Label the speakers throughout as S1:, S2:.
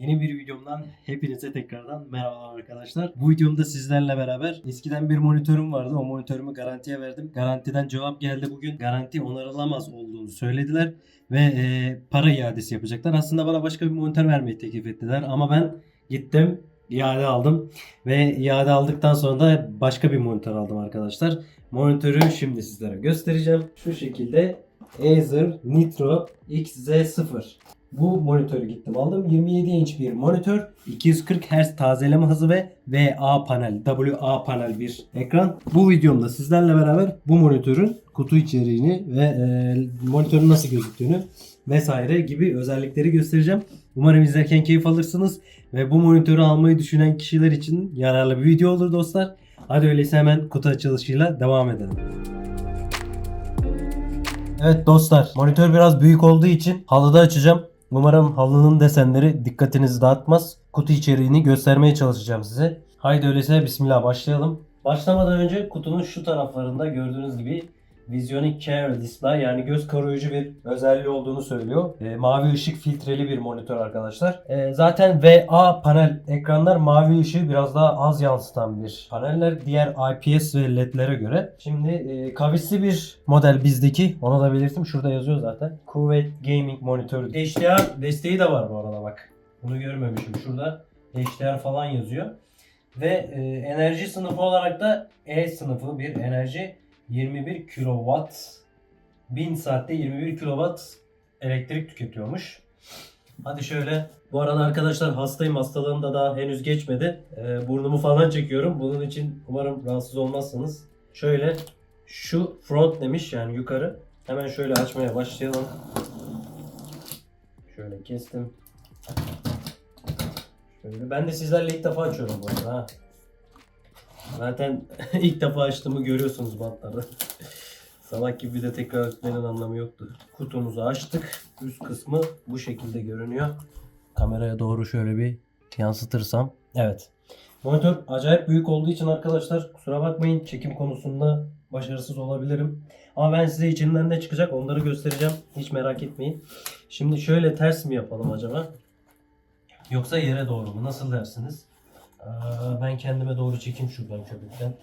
S1: Yeni bir videomdan hepinize tekrardan merhaba arkadaşlar. Bu videomda sizlerle beraber eskiden bir monitörüm vardı. O monitörümü garantiye verdim. Garantiden cevap geldi bugün. Garanti onarılamaz olduğunu söylediler ve e, para iadesi yapacaklar. Aslında bana başka bir monitör vermeyi teklif ettiler ama ben gittim iade aldım ve iade aldıktan sonra da başka bir monitör aldım arkadaşlar. Monitörü şimdi sizlere göstereceğim. Şu şekilde Acer Nitro XZ0. Bu monitörü gittim aldım. 27 inç bir monitör. 240 Hz tazeleme hızı ve VA panel, WA panel bir ekran. Bu videomda sizlerle beraber bu monitörün kutu içeriğini ve e, monitörün nasıl gözüktüğünü vesaire gibi özellikleri göstereceğim. Umarım izlerken keyif alırsınız ve bu monitörü almayı düşünen kişiler için yararlı bir video olur dostlar. Hadi öyleyse hemen kutu açılışıyla devam edelim. Evet dostlar monitör biraz büyük olduğu için halıda açacağım. Umarım halının desenleri dikkatinizi dağıtmaz. Kutu içeriğini göstermeye çalışacağım size. Haydi öyleyse bismillah başlayalım. Başlamadan önce kutunun şu taraflarında gördüğünüz gibi Visionic Care Display yani göz koruyucu bir özelliği olduğunu söylüyor. E, mavi ışık filtreli bir monitör arkadaşlar. E, zaten VA panel ekranlar mavi ışığı biraz daha az yansıtan bir paneller diğer IPS ve LED'lere göre. Şimdi e, kavisli bir model bizdeki. Onu da belirttim. Şurada yazıyor zaten. Kuvvet Gaming monitörü. HDR desteği de var bu arada bak. Bunu görmemişim. Şurada HDR falan yazıyor. Ve e, enerji sınıfı olarak da E sınıfı bir enerji 21 kilowatt 1000 saatte 21 kilowatt elektrik tüketiyormuş. Hadi şöyle. Bu arada arkadaşlar hastayım. Hastalığım da daha henüz geçmedi. Ee, burnumu falan çekiyorum. Bunun için umarım rahatsız olmazsınız. Şöyle şu front demiş yani yukarı. Hemen şöyle açmaya başlayalım. Şöyle kestim. Şöyle. Ben de sizlerle ilk defa açıyorum bu arada. Ha. Zaten ilk defa açtığımı görüyorsunuz bantlarda. Salak gibi bir de tekrar etmenin anlamı yoktu. Kutumuzu açtık. Üst kısmı bu şekilde görünüyor. Kameraya doğru şöyle bir yansıtırsam. Evet. Monitör acayip büyük olduğu için arkadaşlar kusura bakmayın çekim konusunda başarısız olabilirim. Ama ben size içinden ne çıkacak onları göstereceğim. Hiç merak etmeyin. Şimdi şöyle ters mi yapalım acaba? Yoksa yere doğru mu? Nasıl dersiniz? Aa, ben kendime doğru çekeyim şuradan köpükten.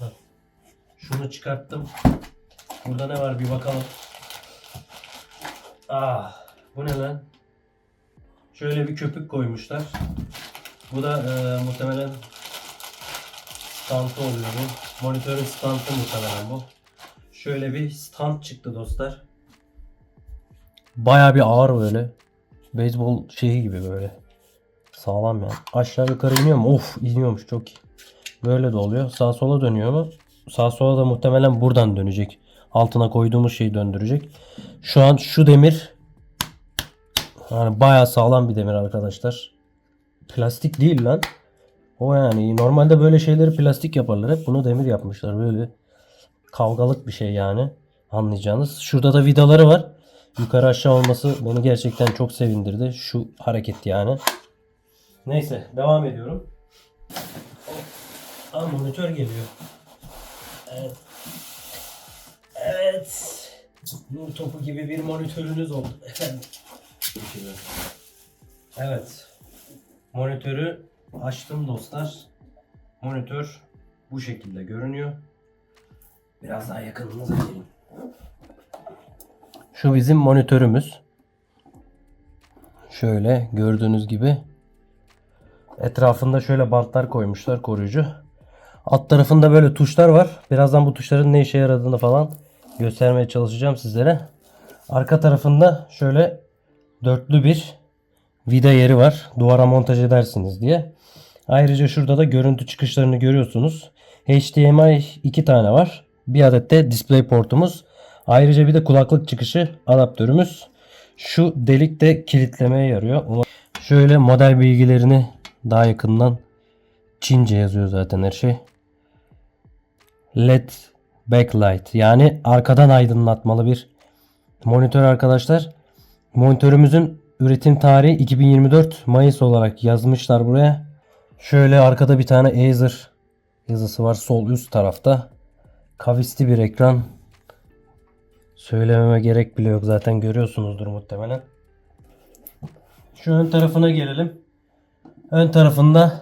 S1: Bak. Şunu çıkarttım. Burada ne var bir bakalım. Ah, bu ne lan? Şöyle bir köpük koymuşlar. Bu da e, muhtemelen stantı oluyor bu. Monitörün stantı muhtemelen bu. Şöyle bir stand çıktı dostlar. Baya bir ağır böyle. Beyzbol şeyi gibi böyle. Sağlam yani. Aşağı yukarı iniyor mu? Of iniyormuş çok iyi. Böyle de oluyor. Sağ sola dönüyor mu? Sağ sola da muhtemelen buradan dönecek. Altına koyduğumuz şeyi döndürecek. Şu an şu demir yani bayağı sağlam bir demir arkadaşlar. Plastik değil lan. O yani normalde böyle şeyleri plastik yaparlar. Hep bunu demir yapmışlar. Böyle kavgalık bir şey yani. Anlayacağınız. Şurada da vidaları var. Yukarı aşağı olması beni gerçekten çok sevindirdi. Şu hareket yani. Neyse devam ediyorum. Aa, monitör geliyor. Evet. Evet. Nur topu gibi bir monitörünüz oldu efendim. Evet. Monitörü açtım dostlar. Monitör bu şekilde görünüyor. Biraz daha yakınınıza gelin. Şu bizim monitörümüz. Şöyle gördüğünüz gibi Etrafında şöyle bantlar koymuşlar koruyucu. Alt tarafında böyle tuşlar var. Birazdan bu tuşların ne işe yaradığını falan göstermeye çalışacağım sizlere. Arka tarafında şöyle dörtlü bir vida yeri var. Duvara montaj edersiniz diye. Ayrıca şurada da görüntü çıkışlarını görüyorsunuz. HDMI 2 tane var. Bir adet de display portumuz. Ayrıca bir de kulaklık çıkışı adaptörümüz. Şu delik de kilitlemeye yarıyor. Şöyle model bilgilerini daha yakından Çince yazıyor zaten her şey. LED backlight yani arkadan aydınlatmalı bir monitör arkadaşlar. Monitörümüzün üretim tarihi 2024 Mayıs olarak yazmışlar buraya. Şöyle arkada bir tane Acer yazısı var sol üst tarafta. Kavisli bir ekran. Söylememe gerek bile yok zaten görüyorsunuzdur muhtemelen. Şu ön tarafına gelelim. Ön tarafında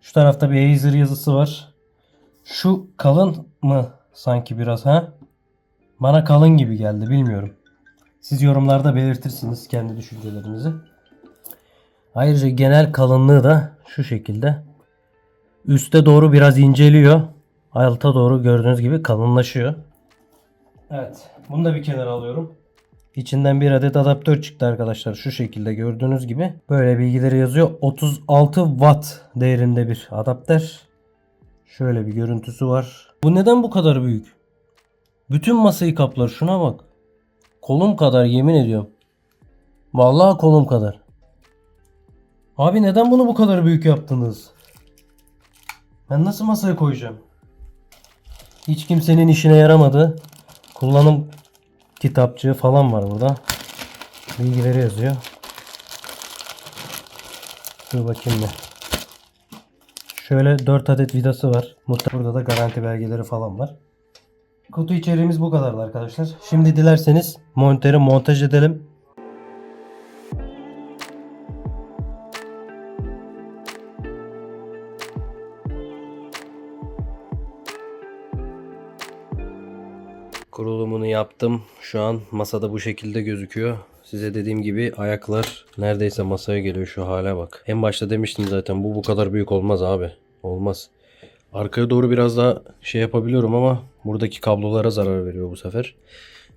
S1: şu tarafta bir Acer yazısı var. Şu kalın mı sanki biraz ha? Bana kalın gibi geldi bilmiyorum. Siz yorumlarda belirtirsiniz kendi düşüncelerinizi. Ayrıca genel kalınlığı da şu şekilde. Üste doğru biraz inceliyor. Alta doğru gördüğünüz gibi kalınlaşıyor. Evet. Bunu da bir kenara alıyorum. İçinden bir adet adaptör çıktı arkadaşlar. Şu şekilde gördüğünüz gibi. Böyle bilgileri yazıyor. 36 watt değerinde bir adaptör. Şöyle bir görüntüsü var. Bu neden bu kadar büyük? Bütün masayı kaplar. Şuna bak. Kolum kadar yemin ediyorum. Vallahi kolum kadar. Abi neden bunu bu kadar büyük yaptınız? Ben nasıl masaya koyacağım? Hiç kimsenin işine yaramadı. Kullanım kitapçığı falan var burada. Bilgileri yazıyor. Dur bakayım bir. Şöyle 4 adet vidası var. Mutlaka burada da garanti belgeleri falan var. Kutu içeriğimiz bu kadardı arkadaşlar. Şimdi dilerseniz monitörü montaj edelim. Yaptım. Şu an masada bu şekilde gözüküyor. Size dediğim gibi ayaklar neredeyse masaya geliyor şu hale bak. En başta demiştim zaten bu bu kadar büyük olmaz abi. Olmaz. Arkaya doğru biraz daha şey yapabiliyorum ama buradaki kablolara zarar veriyor bu sefer.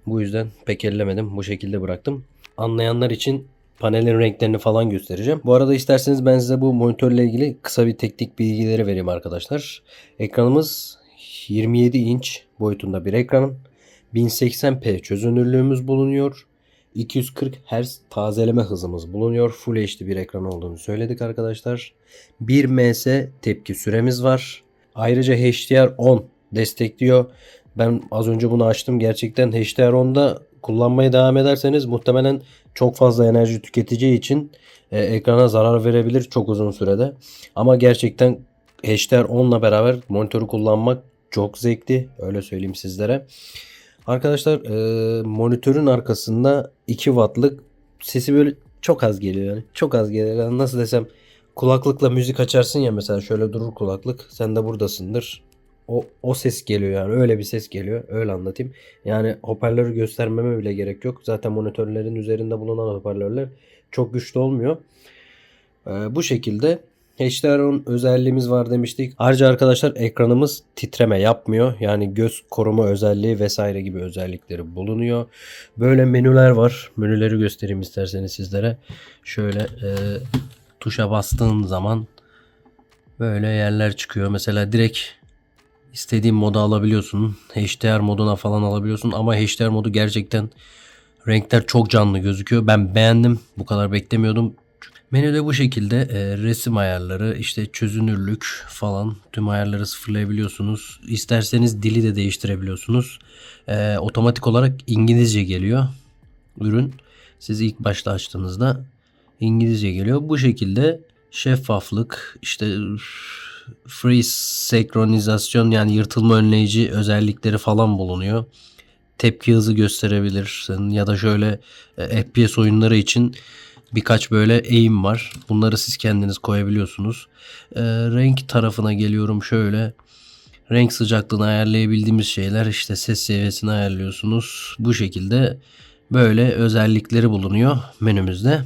S1: Bu yüzden pek ellemedim. Bu şekilde bıraktım. Anlayanlar için panelin renklerini falan göstereceğim. Bu arada isterseniz ben size bu monitörle ilgili kısa bir teknik bilgileri vereyim arkadaşlar. Ekranımız 27 inç boyutunda bir ekranın. 1080p çözünürlüğümüz bulunuyor. 240 Hz tazeleme hızımız bulunuyor. Full HD bir ekran olduğunu söyledik arkadaşlar. 1 ms tepki süremiz var. Ayrıca HDR10 destekliyor. Ben az önce bunu açtım. Gerçekten HDR10'da kullanmaya devam ederseniz muhtemelen çok fazla enerji tüketeceği için e, ekrana zarar verebilir çok uzun sürede. Ama gerçekten HDR10'la beraber monitörü kullanmak çok zevkli. Öyle söyleyeyim sizlere. Arkadaşlar e, monitörün arkasında 2 wattlık sesi böyle çok az geliyor yani. Çok az geliyor. Yani nasıl desem kulaklıkla müzik açarsın ya mesela şöyle durur kulaklık. Sen de buradasındır. O, o ses geliyor yani öyle bir ses geliyor. Öyle anlatayım. Yani hoparlörü göstermeme bile gerek yok. Zaten monitörlerin üzerinde bulunan hoparlörler çok güçlü olmuyor. Ee, bu şekilde HDR10 özelliğimiz var demiştik. Ayrıca arkadaşlar ekranımız titreme yapmıyor. Yani göz koruma özelliği vesaire gibi özellikleri bulunuyor. Böyle menüler var. Menüleri göstereyim isterseniz sizlere. Şöyle e, tuşa bastığın zaman böyle yerler çıkıyor. Mesela direkt istediğin modu alabiliyorsun. HDR moduna falan alabiliyorsun ama HDR modu gerçekten renkler çok canlı gözüküyor. Ben beğendim. Bu kadar beklemiyordum. Menüde bu şekilde e, resim ayarları, işte çözünürlük falan tüm ayarları sıfırlayabiliyorsunuz. İsterseniz dili de değiştirebiliyorsunuz. E, otomatik olarak İngilizce geliyor ürün. Siz ilk başta açtığınızda İngilizce geliyor. Bu şekilde şeffaflık, işte freeze senkronizasyon yani yırtılma önleyici özellikleri falan bulunuyor. Tepki hızı gösterebilirsin ya da şöyle e, FPS oyunları için birkaç böyle eğim var. Bunları siz kendiniz koyabiliyorsunuz. E, renk tarafına geliyorum şöyle. Renk sıcaklığını ayarlayabildiğimiz şeyler işte ses seviyesini ayarlıyorsunuz. Bu şekilde böyle özellikleri bulunuyor menümüzde.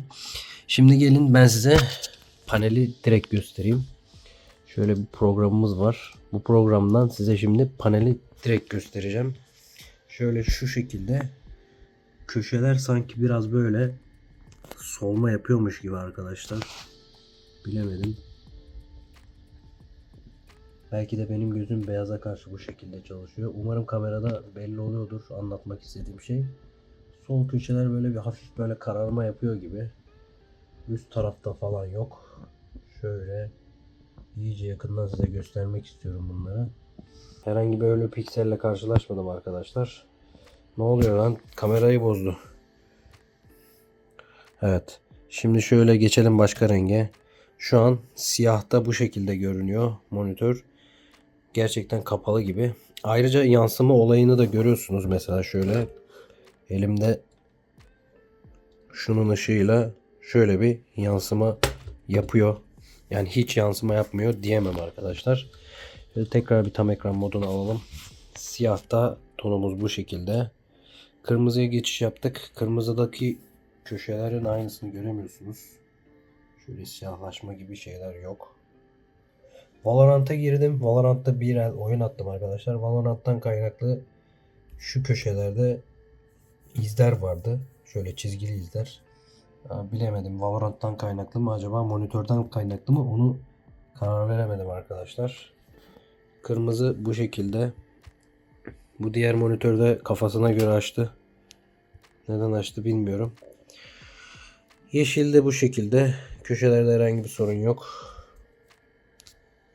S1: Şimdi gelin ben size paneli direkt göstereyim. Şöyle bir programımız var. Bu programdan size şimdi paneli direkt göstereceğim. Şöyle şu şekilde köşeler sanki biraz böyle solma yapıyormuş gibi arkadaşlar. Bilemedim. Belki de benim gözüm beyaza karşı bu şekilde çalışıyor. Umarım kamerada belli oluyordur anlatmak istediğim şey. Sol köşeler böyle bir hafif böyle kararma yapıyor gibi. Üst tarafta falan yok. Şöyle iyice yakından size göstermek istiyorum bunları. Herhangi böyle pikselle karşılaşmadım arkadaşlar. Ne oluyor lan? Kamerayı bozdu. Evet. Şimdi şöyle geçelim başka renge. Şu an siyahta bu şekilde görünüyor monitör. Gerçekten kapalı gibi. Ayrıca yansıma olayını da görüyorsunuz mesela şöyle. Elimde şunun ışığıyla şöyle bir yansıma yapıyor. Yani hiç yansıma yapmıyor diyemem arkadaşlar. Şöyle tekrar bir tam ekran modunu alalım. Siyahta tonumuz bu şekilde. Kırmızıya geçiş yaptık. Kırmızıdaki köşelerin aynısını göremiyorsunuz. Şöyle siyahlaşma gibi şeyler yok. Valorant'a girdim. Valorant'ta bir el oyun attım arkadaşlar. Valorant'tan kaynaklı şu köşelerde izler vardı. Şöyle çizgili izler. Ya bilemedim. Valorant'tan kaynaklı mı acaba monitörden kaynaklı mı onu karar veremedim arkadaşlar. Kırmızı bu şekilde. Bu diğer monitörde kafasına göre açtı. Neden açtı bilmiyorum. Yeşil de bu şekilde. Köşelerde herhangi bir sorun yok.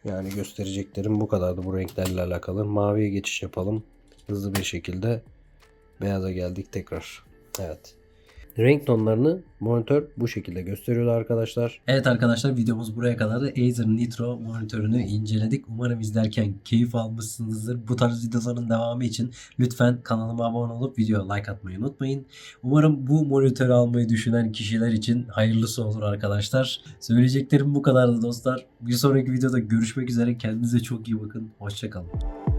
S1: Yani göstereceklerim bu kadardı bu renklerle alakalı. Maviye geçiş yapalım. Hızlı bir şekilde beyaza geldik tekrar. Evet. Renk tonlarını monitör bu şekilde gösteriyordu arkadaşlar.
S2: Evet arkadaşlar videomuz buraya kadar da Acer Nitro monitörünü inceledik. Umarım izlerken keyif almışsınızdır. Bu tarz videoların devamı için lütfen kanalıma abone olup video like atmayı unutmayın. Umarım bu monitörü almayı düşünen kişiler için hayırlısı olur arkadaşlar. Söyleyeceklerim bu kadardı dostlar. Bir sonraki videoda görüşmek üzere. Kendinize çok iyi bakın. Hoşçakalın.